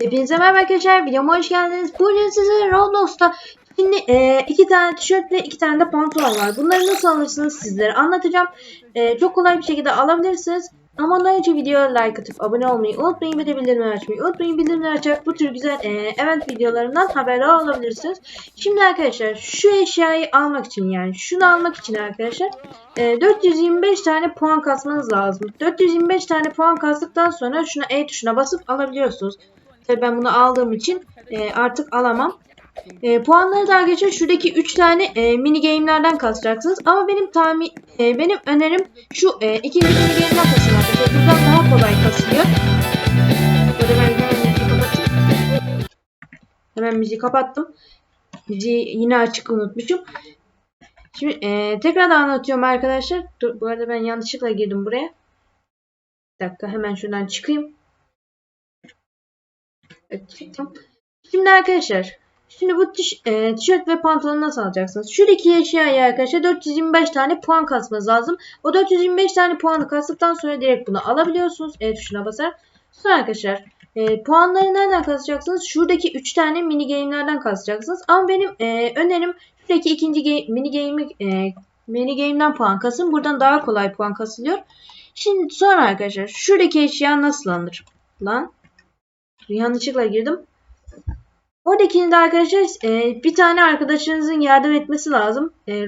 Hepinize merhaba arkadaşlar. Videoma hoş geldiniz. Bugün size Roblox'ta şimdi e, iki tane tişört ve iki tane de pantolon var. Bunları nasıl alırsınız sizlere anlatacağım. E, çok kolay bir şekilde alabilirsiniz. Ama ondan önce videoya like atıp abone olmayı unutmayın. Bir de bildirimleri açmayı unutmayın. Bildirimleri açarak bu tür güzel e, event videolarından haberdar olabilirsiniz. Şimdi arkadaşlar şu eşyayı almak için yani şunu almak için arkadaşlar e, 425 tane puan kasmanız lazım. 425 tane puan kastıktan sonra şuna E tuşuna basıp alabiliyorsunuz. Ben bunu aldığım için e, artık alamam. E, puanları da arkadaşlar şuradaki 3 tane e, mini game'lerden kasacaksınız. Ama benim tahmin e, benim önerim şu e, ikinci mini game'den kasın arkadaşlar. Buradan daha kolay kasılıyor. Böyle ben hemen kapatayım. Hemen müziği kapattım. Müziği yine açık unutmuşum. Şimdi e, tekrardan anlatıyorum arkadaşlar. Dur, bu arada ben yanlışlıkla girdim buraya. Bir dakika hemen şuradan çıkayım. Çıktım. Şimdi arkadaşlar Şimdi bu e, tişört ve pantolonu nasıl alacaksınız? Şuradaki eşyaya arkadaşlar 425 tane puan kasmanız lazım. O 425 tane puanı kastıktan sonra direkt bunu alabiliyorsunuz. E tuşuna basar. Sonra arkadaşlar e, puanları nereden kasacaksınız? Şuradaki 3 tane mini game'lerden kasacaksınız. Ama benim e, önerim şuradaki ikinci game, mini game'i e, mini game'den puan kasın. Buradan daha kolay puan kasılıyor. Şimdi sonra arkadaşlar şuradaki eşya nasıl alınır? Lan yanlışlıkla girdim. Oradakini de arkadaşlar e, bir tane arkadaşınızın yardım etmesi lazım. E,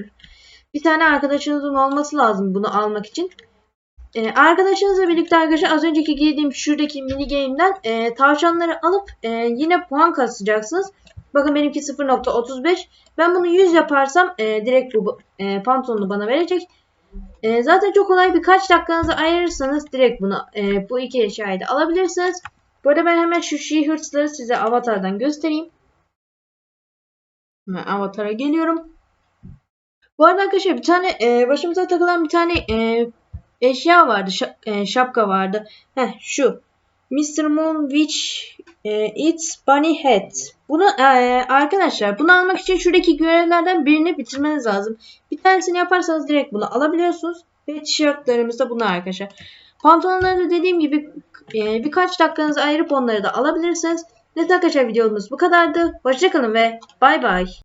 bir tane arkadaşınızın olması lazım bunu almak için. E, arkadaşınızla birlikte arkadaşlar az önceki girdiğim şuradaki mini game'den e, tavşanları alıp e, yine puan kasacaksınız. Bakın benimki 0.35. Ben bunu 100 yaparsam e, direkt bu e, pantolonu bana verecek. E, zaten çok kolay birkaç dakikanızı ayırırsanız direkt bunu e, bu iki eşyayı da alabilirsiniz. Bu arada ben hemen şu She-Hurts'ları size avatardan göstereyim. Hemen avatara geliyorum. Bu arada arkadaşlar bir tane e, başımıza takılan bir tane e, eşya vardı. şa- e, şapka vardı. Heh şu. Mr. Moon Witch e, It's Bunny Hat. Bunu e, arkadaşlar bunu almak için şuradaki görevlerden birini bitirmeniz lazım. Bir tanesini yaparsanız direkt bunu alabiliyorsunuz. Ve tişörtlerimiz de bunlar arkadaşlar. Pantolonları da dediğim gibi e, birkaç dakikanızı ayırıp onları da alabilirsiniz. Evet arkadaşlar videomuz bu kadardı. Hoşçakalın ve bay bay.